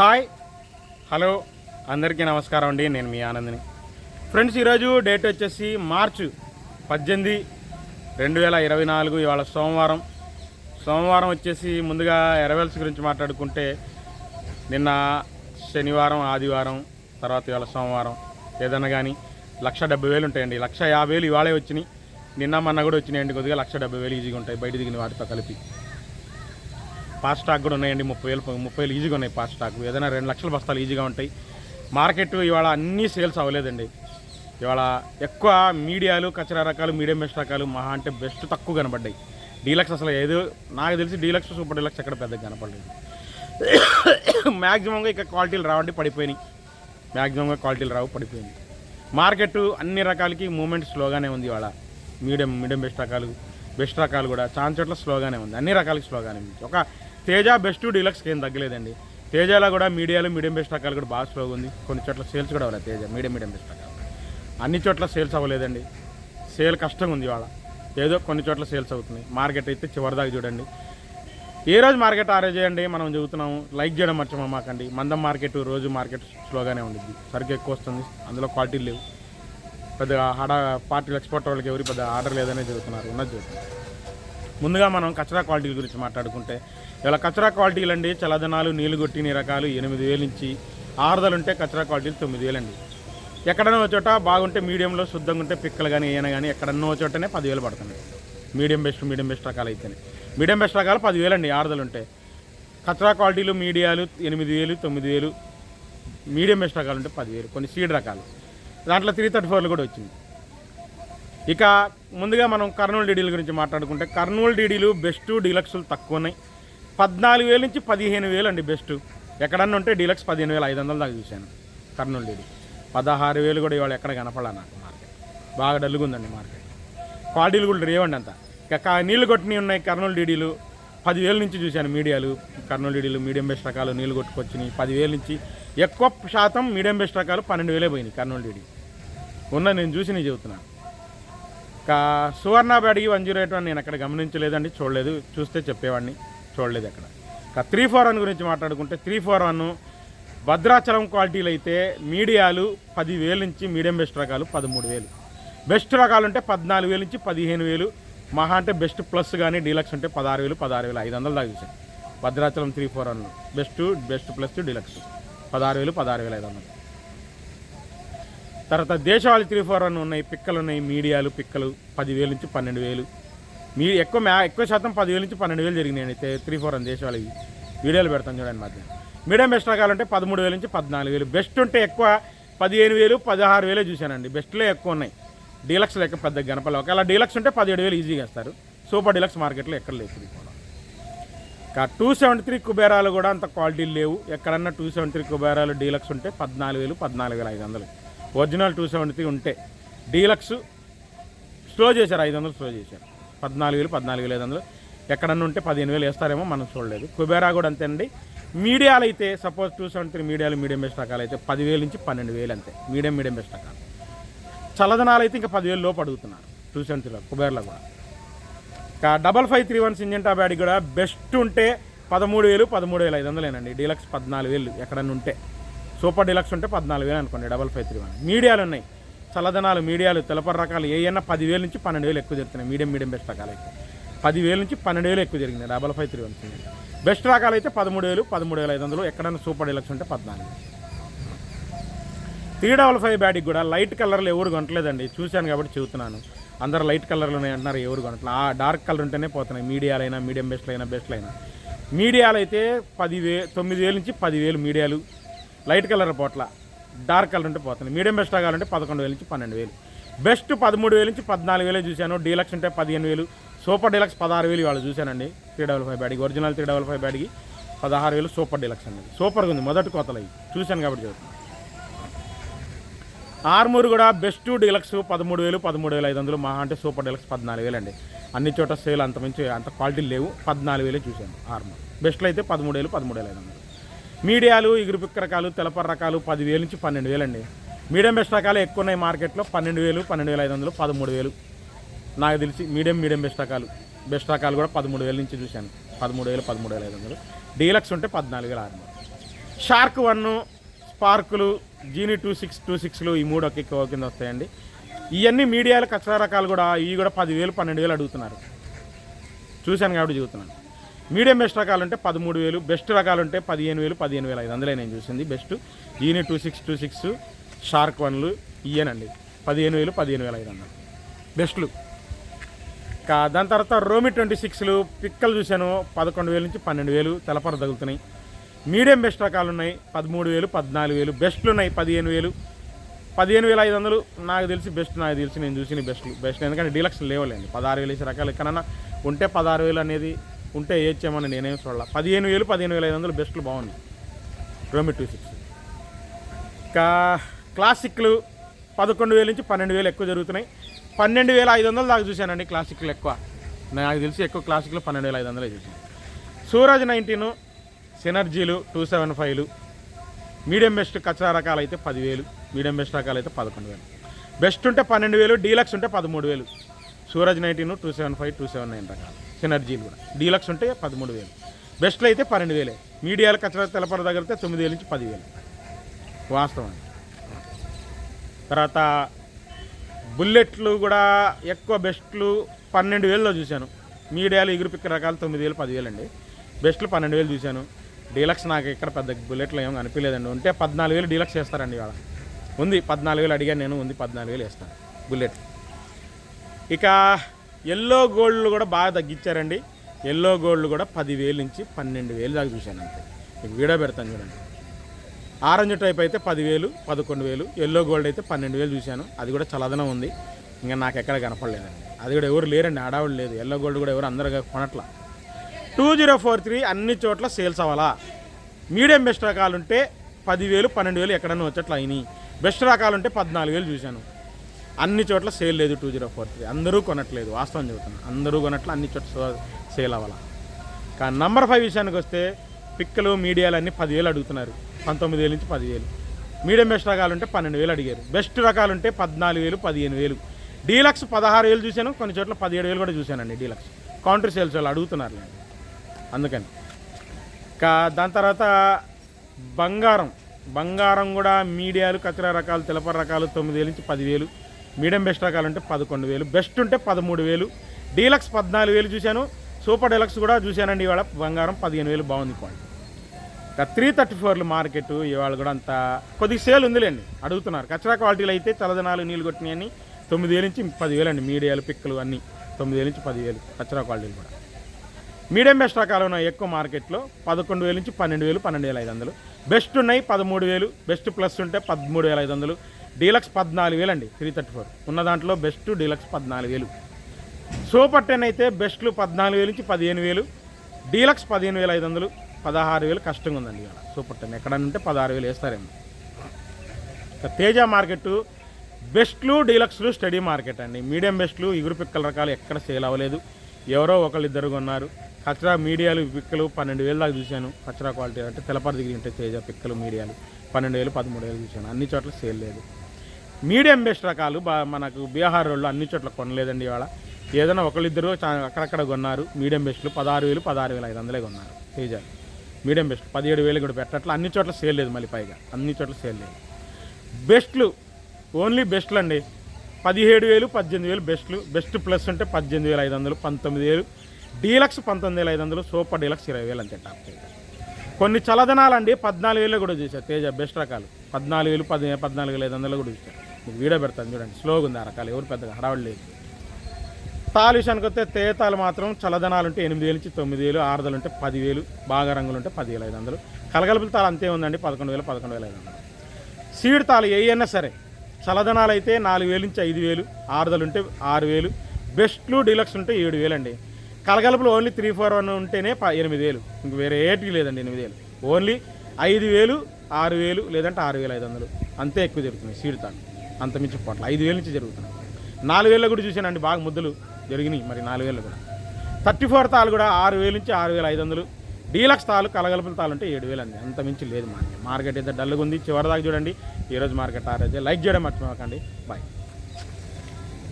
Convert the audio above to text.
Hi. Hello. అందరికీ నమస్కారం అండి. నేను మీ ఆనందిని. ఫ్రెండ్స్ ఈరోజు డేట్ వచ్చేసి మార్చు పద్దెనిమిది రెండు వేల ఇరవై నాలుగు ఇవాళ సోమవారం. సోమవారం వచ్చేసి ముందుగా ఎరవెల్స్ గురించి మాట్లాడుకుంటే నిన్న శనివారం ఆదివారం తర్వాత ఇవాళ సోమవారం. ఏదైనా కానీ లక్ష డెబ్బై వేలు ఉంటాయండి. లక్ష యాభై వేలు ఇవాళే వచ్చినాయి. నిన్న మొన్న కూడా వచ్చినాయండి. కొద్దిగా లక్ష డెబ్బై వేలు ఈజీగా ఉంటాయి. బయట దిగిన వాటితో కలిపి. పాస్ స్టాక్ కూడా ఉన్నాయండి. ముప్పై వేలు ముప్పై వేలు ఈజీగా ఉన్నాయి పాస్ స్టాక్. ఏదైనా రెండు లక్షల బస్తాలు ఈజీగా ఉంటాయి. మార్కెట్ ఇవాళ అన్నీ సేల్స్ అవ్వలేదండి. ఇవాళ ఎక్కువ మీడియాలు కచరా రకాలు మీడియం బెస్ట్ రకాలు మహా అంటే బెస్ట్ తక్కువ కనబడ్డాయి. డీలక్స్ అసలు ఏదో నాకు తెలిసి డీలక్స్ సూపర్ డీలక్స్ ఎక్కడ పెద్దగా కనపడలేదు. మ్యాక్సిమంగా ఇక క్వాలిటీలు రావండి పడిపోయినాయి. మ్యాక్సిమంగా క్వాలిటీలు రావు పడిపోయింది మార్కెట్ అన్ని రకాలకి మూమెంట్ స్లోగానే ఉంది ఇవాళ. మీడియం మీడియం బెస్ట్ రకాలు బెస్ట్ రకాలు కూడా చాలా చోట్ల స్లోగానే ఉంది. అన్ని రకాలకి స్లోగానే ఉంది. ఒక తేజ బెస్ట్ డీలక్స్కి ఏం తగ్గలేదండి. తేజలో కూడా మీడియాలో మీడియం బెస్ట్ రకాలు కూడా బాగా స్లోగా ఉంది. కొన్ని చోట్ల సేల్స్ కూడా అవ్వలేదు తేజ మీడియం మీడియం బెస్ట్ రకాలు. అన్ని చోట్ల సేల్స్ అవ్వలేదండి. సేల్ కష్టంగా ఉంది ఇవాళ. ఏదో కొన్ని చోట్ల సేల్స్ అవుతున్నాయి. మార్కెట్ అయితే చివరిదాకా చూడండి. ఏ రోజు మార్కెట్ ఆ రోజే అండి మనం చెబుతున్నాము. లైక్ చేయడం మర్చిపోమాకండి మందం మార్కెట్ రోజు మార్కెట్ స్లోగానే ఉండిద్ది. సరుకు ఎక్కువ వస్తుంది. అందులో క్వాలిటీ లేవు. పెద్దగా ఆడ పార్టీలు ఎక్స్పోర్ట్ వాళ్ళకి ఎవరి పెద్ద ఆర్డర్ లేదనే చెబుతున్నారు. ఉన్నది చెబుతున్నారు ముందుగా మనం కచరా క్వాలిటీల గురించి మాట్లాడుకుంటే ఇలా కచరా క్వాలిటీలు అండి చలదనాలు నీళ్ళు కొట్టిన రకాలు ఎనిమిది వేలు నుంచి ఆరుదలు ఉంటే కచరా క్వాలిటీలు తొమ్మిది వేలు అండి ఎక్కడన్నా చోట బాగుంటే మీడియంలో శుద్ధంగా ఉంటే పిక్కలు కానీ ఏమైనా కానీ ఎక్కడన్నో చోటనే పదివేలు పడుతున్నాయి మీడియం బెస్ట్ మీడియం బెస్ట్ రకాలు అయితేనే మీడియం బెస్ట్ రకాలు పదివేలు అండి ఆరుదలు ఉంటే కచరా క్వాలిటీలు మీడియాలు ఎనిమిది వేలు తొమ్మిది వేలు. మీడియం బెస్ట్ రకాలు ఉంటే పదివేలు కొన్ని సీడ్ రకాలు. దాంట్లో త్రీ థర్టీ ఫోర్లు కూడా వచ్చింది. ఇక ముందుగా మనం కర్నూలు డీడీల గురించి మాట్లాడుకుంటే కర్నూలు డీడీలు బెస్ట్ డీలక్స్లు తక్కువ ఉన్నాయి పద్నాలుగు వేల నుంచి పదిహేను వేలు అండి బెస్ట్. ఎక్కడన్నా ఉంటే డీలక్స్ పదిహేను వేల ఐదు వందల దాకా చూశాను కర్నూలు డీడీ. పదహారు వేలు కూడా ఇవాళ ఎక్కడ కనపడాలి నాకు మార్కెట్. బాగా డల్లుగా ఉందండి మార్కెట్. క్వాలిటీలు కూడా రేవండి అంత. ఇక నీళ్ళు కొట్టినవి ఉన్నాయి కర్నూలు డీడీలు. పదివేల నుంచి చూశాను మీడియాలు. కర్నూలు డీడీలు మీడియం బెస్ట్ రకాలు నీళ్ళు కొట్టుకొచ్చినాయి పదివేల నుంచి. ఎక్కువ శాతం మీడియం బెస్ట్ రకాలు పన్నెండు వేలే పోయినాయి కర్నూలు డీడీ. ఉన్న నేను చూసి నేను చెబుతున్నాను సువర్ణ బ్యాడ్కి వన్ జీరో ఎయిట్ వన్ నేను అక్కడ గమనించలేదండి చూడలేదు. చూస్తే చెప్పేవాడిని చూడలేదు అక్కడ. ఇక త్రీ ఫోర్ వన్ గురించి మాట్లాడుకుంటే త్రీ ఫోర్ వన్ భద్రాచలం క్వాలిటీలు అయితే మీడియాలు పదివేల నుంచి మీడియం బెస్ట్ రకాలు పదమూడు వేలు. బెస్ట్ రకాలు ఉంటే పద్నాలుగు వేలు నుంచి పదిహేను వేలు. మహా అంటే బెస్ట్ ప్లస్ కానీ డీలక్స్ ఉంటే పదహారు వేలు పదహారు వేలు ఐదు వందలు దాకా చూసాను Bhadrachalam three four one best best plus deluxe. పదహారు వేలు పదహారు వేలు ఐదు వందలు. తర్వాత దేశవాళి త్రీ ఫోర్ వన్ ఉన్నాయి పిక్కలు ఉన్నాయి మీడియాలు పిక్కలు పదివేల నుంచి పన్నెండు వేలు. మీ ఎక్కువ మ్యా ఎక్కువ శాతం పదివేల నుంచి పన్నెండు వేలు జరిగినాయండి త్రీ ఫోర్ వన్ దేశవాళి. వీడియోలు పెడతాను చూడండి మధ్య. మీడియం బెస్ట్ రకాలంటే పదమూడు వేల నుంచి పద్నాలుగు వేలు. బెస్ట్ ఉంటే ఎక్కువ పదిహేను వేలు పదహారు వేలే చూశానండి. బెస్ట్లో ఎక్కువ ఉన్నాయి. డీలక్స్ లెక్క పెద్ద గణపలు ఒకవేళ డీలక్స్ ఉంటే పదిహేడు వేలు ఈజీగా ఇస్తారు సూపర్ డీలక్స్ మార్కెట్లో ఎక్కడ లేదు త్రీ కూడా. ఇంకా టూ సెవెంటీ త్రీ కుబేరాలు కూడా అంత క్వాలిటీలు లేవు. ఎక్కడన్నా టూ సెవెంటీ త్రీ కుబేరాలు డీలక్స్ ఉంటే పద్నాలుగు వేలు పద్నాలుగు వేల ఐదు వందలు. ఒరిజినల్ టూ సెవెంటీ త్రీ ఉంటే డీలక్స్ స్లో చేశారు ఐదు వందలు స్లో చేశారు. పద్నాలుగు వేలు పద్నాలుగు వేల ఐదు వందలు. ఎక్కడన్నా ఉంటే పదిహేను వేలు వేస్తారేమో మనం చూడలేదు. కుబేరా కూడా అంతే అండి మీడియాలు అయితే సపోజ్ టూ సెవెంటీ త్రీ మీడియాలు మీడియం బెస్ట్ రకాలు అయితే పదివేలు నుంచి పన్నెండు వేలు అంతే. మీడియం మీడియం బెస్ట్ రకాలు. చల్లదనాలు అయితే ఇంకా పదివేలు లోపు అడుగుతున్నారు టూ సెవెంటీ త్రీలో కుబేర్లో కూడా. ఇంకా double five three one Syngenta bad కూడా బెస్ట్ ఉంటే పదమూడు వేలు పదమూడు వేల ఐదు వందలేనండి. డీలక్స్ పద్నాలుగు వేలు ఎక్కడన్నా ఉంటే. సూపర్ డీలక్స్ ఉంటే పద్నాలుగు వేలు అనుకోండి డబల్ ఫైవ్ త్రీ వన్. మీడియాలు ఉన్నాయి. చల్లదనాలు మీడియాలు తెలపర రకాలు ఏవైనా పదివేల నుంచి పన్నెండు వేలు ఎక్కువ జరుగుతున్నాయి. మీడియం మీడియం బెస్ట్ రకాలు అయితే. పదివేల నుంచి పన్నెండు వేలు ఎక్కువ జరిగింది double five three one best రకాలు అయితే పదమూడు వేలు పదమూడు వేల ఐదు వందలు. ఎక్కడైనా సూపర్ డీలక్స్ ఉంటే పద్నాలుగు త్రీ డబల్ ఫైవ్ బ్యాడ్కి కూడా లైట్ కలర్లు ఎవరు కొనట్లేదండి. చూశాను కాబట్టి చెబుతున్నాను. అందరు లైట్ కలర్లు ఉన్నాయి అంటున్నారు ఎవరు కొనట్లేదు ఆ డార్క్ కలర్ ఉంటేనే పోతున్నాయి. మీడియాలైనా మీడియం బెస్ట్లు అయినా బెస్ట్లు అయినా మీడియాలు అయితే పదివే తొమ్మిది వేలు నుంచి పదివేలు మీడియాలు లైట్ కలర్ పోట్ల డార్క్ కలర్ ఉంటే పోతుంది. మీడియం బెస్ట్ కావాలంటే పదకొండు వేల నుంచి పన్నెండు వేలు. బెస్ట్ పదమూడు వేల నుంచి పద్నాలుగు వేలే చూశాను. డీలక్స్ ఉంటే పదిహేను వేలు. సూపర్ డీలక్స్ పదహారు వేలు వాళ్ళు చూశానండి. Three double five Byadgi. Original three double five Byadgi పదహారు వేలు సూపర్ డీలక్స్ అండి. సూపర్గా ఉంది మొదటి కోతలు అవి చూశాను కాబట్టి చెబుతున్నాను ఆర్మూర్ కూడా బెస్ట్ డీలక్స్ పదమూడు వేలు పదమూడు వేల ఐదు వందలు. మహా అంటే సూపర్ డీలక్స్ పద్నాలుగు వేలు అండి. అన్ని చోట సేల్ అంత మంచి అంత క్వాలిటీ లేవు. పద్నాలుగు వేలే చూశాను ఆర్మూర్. బెస్ట్లో అయితే పదమూడు వేలు పదమూడు వేల ఐదు వందలు. మీడియాలు ఇగురుపిక్క రకాలు తెలపర రకాలు పదివేలు నుంచి పన్నెండు వేలు అండి మీడియం బెస్ట్ రకాలు ఎక్కువ ఉన్నాయి మార్కెట్లో పన్నెండు వేలు పన్నెండు వేల ఐదు వందలు పదమూడు వేలు నాకు తెలిసి మీడియం మీడియం బెస్ట్ రకాలు బెస్ట్ రకాలు కూడా పదమూడు వేల నుంచి చూశాను. పదమూడు వేలు పదమూడు వేల ఐదు వందలు. డీలక్స్ ఉంటే పద్నాలుగు వేల ఆరు షార్క్ వన్ స్పార్కులు జీనీ టూ సిక్స్ టూ సిక్స్లు ఈ మూడు ఒకే కింద వస్తాయండి. ఇవన్నీ మీడియాలు కచ్చ రకాలు కూడా ఇవి కూడా పదివేలు పన్నెండు వేలు అడుగుతున్నారు. చూశాను కాబట్టి చెబుతున్నాను. మీడియం బెస్ట్ రకాలు ఉంటే పదమూడు వేలు బెస్ట్ రకాలు ఉంటే పదిహేను వేలు పదిహేను వేలు ఐదు వందలే నేను చూసింది best. Genie two six two six shark వన్లు ఇయ్యనండి. పదిహేను వేలు పదిహేను వేల ఐదు వందలు. బెస్ట్లు కా దాని తర్వాత రోమి ట్వంటీ సిక్స్లు పిక్కలు చూశాను. పదకొండు వేలు నుంచి పన్నెండు వేలు తెలపర తగులుతున్నాయి. మీడియం బెస్ట్ రకాలు ఉన్నాయి పదమూడు వేలు పద్నాలుగు వేలు. బెస్ట్లు ఉన్నాయి పదిహేను వేలు. పదిహేను వేల ఐదు వందలు నాకు తెలిసి బెస్ట్ నాకు తెలిసి నేను చూసిన బెస్ట్లు బెస్ట్ ఎందుకంటే డీలక్స్ లేవలేండి. పదహారు వేలు వేసే రకాలు ఎక్కడన్నా ఉంటే పదహారు వేలు అనేది ఉంటే వేయచ్చామని నేనేం చూడాల. పదిహేను వేలు పదిహేను వేల ఐదు వందలు బెస్ట్లు బాగున్నాయి. రోమి టూ సిక్స్ ఇంకా క్లాసిక్లు పదకొండు వేల నుంచి పన్నెండు వేలు ఎక్కువ జరుగుతున్నాయి. పన్నెండు వేల ఐదు వందలు దాకా చూశానండి క్లాసిక్లు ఎక్కువ. నాకు తెలిసి ఎక్కువ క్లాసిక్లు పన్నెండు వేల ఐదు వందలే చూసాను సూరజ్ నైన్టీను సినర్జీలు టూ సెవెన్ ఫైవ్లు మీడియం బెస్ట్ కచ్చా రకాలు అయితే పదివేలు మీడియం బెస్ట్ రకాలు అయితే పదకొండు వేలు. బెస్ట్ ఉంటే పన్నెండు వేలు డీలక్స్ ఉంటే పదమూడు వేలు. Suraj nineteen two seven five two seven nine రకాలు. సినర్జీలు కూడా. డీలక్స్ ఉంటే పదమూడు వేలు. బెస్ట్లో అయితే పన్నెండు వేలే. మీడియాలు కచ్చరా తెలపర తగిలితే తొమ్మిది వేల నుంచి పదివేలు. వాస్తవం. తర్వాత బుల్లెట్లు కూడా ఎక్కువ బెస్ట్లు పన్నెండు వేలలో చూశాను. మీడియాలు ఎగురు పిక్క రకాలు తొమ్మిది వేలు పదివేలు అండి బెస్ట్లు పన్నెండు వేలు చూశాను. డీలక్స్ నాకు ఇక్కడ పెద్ద బుల్లెట్లు ఏం అనిపించలేదండి. ఉంటే పద్నాలుగు వేలు డీలక్స్ వేస్తారండి ఇవాళ. ఉంది పద్నాలుగు వేలు అడిగాను నేను ఉంది పద్నాలుగు వేలు వేస్తాను బుల్లెట్ ఇక ఎల్లో గోల్డ్ కూడా బాగా తగ్గించారండి ఎల్లో గోల్డ్ కూడా పదివేలు నుంచి పన్నెండు వేలు దాకా చూశాను అంతే. మీకు వీడియో పెడతాను చూడండి. ఆరెంజ్ టైప్ అయితే పదివేలు పదకొండు వేలు ఎల్లో గోల్డ్ అయితే పన్నెండు వేలు చూశాను. అది కూడా చలదనం ఉంది. ఇంకా నాకు ఎక్కడ కనపడలేదండి. అది కూడా ఎవరు లేరండి ఆడవాళ్ళు లేదు. ఎల్లో గోల్డ్ కూడా ఎవరు అందరూ కొనట్లా. టూ జీరో ఫోర్ త్రీ అన్ని చోట్ల సేల్స్ అవ్వాలా? మీడియం బెస్ట్ రకాలు ఉంటే పదివేలు పన్నెండు వేలు ఎక్కడన్నా వచ్చేట్లు అయినాయి. బెస్ట్ రకాలు ఉంటే పద్నాలుగు వేలు చూశాను. అన్ని చోట్ల సేల్ లేదు టూ జీరో ఫోర్ త్రీ. అందరూ కొనట్లేదు వాస్తవం చెబుతున్నాను అందరూ కొనట్లు అన్ని చోట్ల సేల్ అవ్వాలా. కానీ నంబర్ ఫైవ్ విషయానికి వస్తే పిక్కలు మీడియాలు అన్నీ పదివేలు అడుగుతున్నారు. పంతొమ్మిది వేలు నుంచి పదివేలు. మీడియం బెస్ట్ రకాలు ఉంటే పన్నెండు వేలు అడిగారు. బెస్ట్ రకాలు ఉంటే పద్నాలుగు వేలు పదిహేను వేలు. డీలక్స్ పదహారు వేలు చూశాను కొన్ని చోట్ల పదిహేడు వేలు కూడా చూశానండి డీలక్స్. కౌంటర్ సేల్స్ వాళ్ళు అడుగుతున్నారు అందుకని. ఇంకా దాని తర్వాత బంగారం. బంగారం కూడా మీడియాలు కచరా రకాలు తెలపర రకాలు తొమ్మిది వేలు నుంచి పదివేలు. మీడియం బెస్ట్ రకాలు ఉంటే పదకొండు వేలు బెస్ట్ ఉంటే పదమూడు వేలు. డీలక్స్ పద్నాలుగు వేలు చూశాను సూపర్ డీలక్స్ కూడా చూశానండి ఇవాళ. బంగారం పదిహేను వేలు బాగుంది క్వాలిటీ త్రీ థర్టీ ఫోర్లు మార్కెట్ ఇవాళ కూడా అంత కొద్దిగా సేల్ ఉందిలేండి అడుగుతున్నారు. కచ్చరా క్వాలిటీలు అయితే చల్లదనాలు నీళ్ళు కొట్టినాయని తొమ్మిది వేలు నుంచి పదివేలు అండి మీడియాలు పిక్కలు అన్నీ. తొమ్మిది వేలు నుంచి పదివేలు కచ్చరా క్వాలిటీలు కూడా. మీడియం బెస్ట్ రకాలు ఉన్నాయి ఎక్కువ మార్కెట్లో. పదకొండు వేలు నుంచి పన్నెండు వేలు పన్నెండు వేల ఐదు వందలు. బెస్ట్ ఉన్నాయి పదమూడు వేలు బెస్ట్ ప్లస్ ఉంటే పదమూడు వేల ఐదు వందలు. డీలక్స్ పద్నాలుగు వేలు అండి త్రీ థర్టీ ఫోర్. ఉన్న దాంట్లో బెస్ట్ డీలక్స్ పద్నాలుగు వేలు. సూపర్ టెన్ అయితే బెస్ట్లు పద్నాలుగు వేలు నుంచి పదిహేను వేలు డీలక్స్ పదిహేను వేల ఐదు వందలు పదహారు వేలు కష్టంగా ఉందండి ఇవాళ సూపర్ టెన్. ఎక్కడ ఉంటే పదహారు వేలు వేస్తారేమో. తేజ మార్కెట్ బెస్ట్లు డీలక్స్లు స్టడీ మార్కెట్ అండి. మీడియం బెస్ట్లు ఇగురు పిక్కల రకాలు ఎక్కడ సేల్ అవ్వలేదు. ఎవరో ఒకళ్ళు ఇద్దరు కొన్నారు. కచరా మీడియాలు పిక్కలు పన్నెండు వేలు దాకా చూశాను. కచరా క్వాలిటీ అంటే తెలపర దిగి ఉంటే తేజ పిక్కలు మీడియాలు పన్నెండు వేలు పదమూడు వేలు చూశాను. అన్ని చోట్ల సేల్ లేదు. మీడియం బెస్ట్ రకాలు బా మనకు బీహార్ వాళ్ళు అన్ని చోట్ల కొనలేదండి ఇవాళ. ఏదైనా ఒకళ్ళిద్దరు చా- అక్కడక్కడ కొన్నారు మీడియం బెస్ట్లు పదహారు వేలు పదహారు వేల ఐదు వందలే కొన్నారు. తేజ మీడియం బెస్ట్ పదిహేడు వేలు కూడా పెట్టట్లా అన్ని చోట్ల సేల్ లేదు మళ్ళీ పైగా. అన్ని చోట్ల సేల్ లేదు. బెస్ట్లు ఓన్లీ బెస్ట్లు అండి. పదిహేడు వేలు పద్దెనిమిది వేలు బెస్ట్లు. బెస్ట్ ప్లస్ ఉంటే పద్దెనిమిది వేల ఐదు వందలు పంతొమ్మిది వేలు. డీలక్స్ పంతొమ్మిది వేల ఐదు వందలు సూపర్ డీలక్స్ ఇరవై వేలు అంతే టాప్ కొన్ని చలదనాలండి పద్నాలుగు వేలు కూడా చూసారు తేజ బెస్ట్ రకాలు. పద్నాలుగు వేలు పది పద్నాలుగు వేల ఐదు వందలు కూడా చూసారు మీకు వీడియో పెడతాను చూడండి. స్లోగా ఉంది ఆ రకాలు. ఎవరు పెద్దగా హడావడి లేదు. తాలు విషయానికి వస్తే తేతాలు మాత్రం చల్లదనాలు ఉంటే ఎనిమిది వేలు నుంచి తొమ్మిది వేలు ఆరుదలు ఉంటే పదివేలు బాగా రంగులు ఉంటే పదివేల ఐదు వందలు. కలగలుపుల తాలు అంతే ఉందండి పదకొండు వేలు పదకొండు వేల ఐదు వందలు. సీడ్ తాలు ఏయన్నా సరే చల్లదనాలు అయితే నాలుగు వేలు నుంచి ఐదు వేలు ఆరుదలు ఉంటే ఆరు వేలు బెస్ట్లు డీలక్స్ ఉంటే ఏడు వేలు అండి. కలగలుపులు ఓన్లీ త్రీ ఫోర్ వన్ ఉంటేనే ప- ఎనిమిది వేలు. ఇంక వేరే ఏటికి లేదండి ఎనిమిది వేలు. ఓన్లీ ఐదు వేలు ఆరు వేలు లేదంటే ఆరు వేల ఐదు వందలు. అంతే ఎక్కువ జరుగుతుంది సీడ్ తాలు. అంతమించి మించి ఐదు వేల నుంచి జరుగుతున్నాయి. నాలుగు వేలలో కూడా చూశానండి బాగా ముద్దలు జరిగినాయి మరి నాలుగు వేలు కూడా. థర్టీ ఫోర్ తాలు కూడా ఆరు వేలు నుంచి ఆరు వేల ఐదు వందలు. డీలక్స్ తాలు కలగలపల తాలు అంటే ఏడు వేలు అండి. అంత మించి లేదు మార్కెట్ మార్కెట్ అయితే డల్గా ఉంది. చివరిదాకా చూడండి. ఈరోజు మార్కెట్ ఆ రోజే. లైక్ చేయడం మర్చిపోకండి. బాయ్.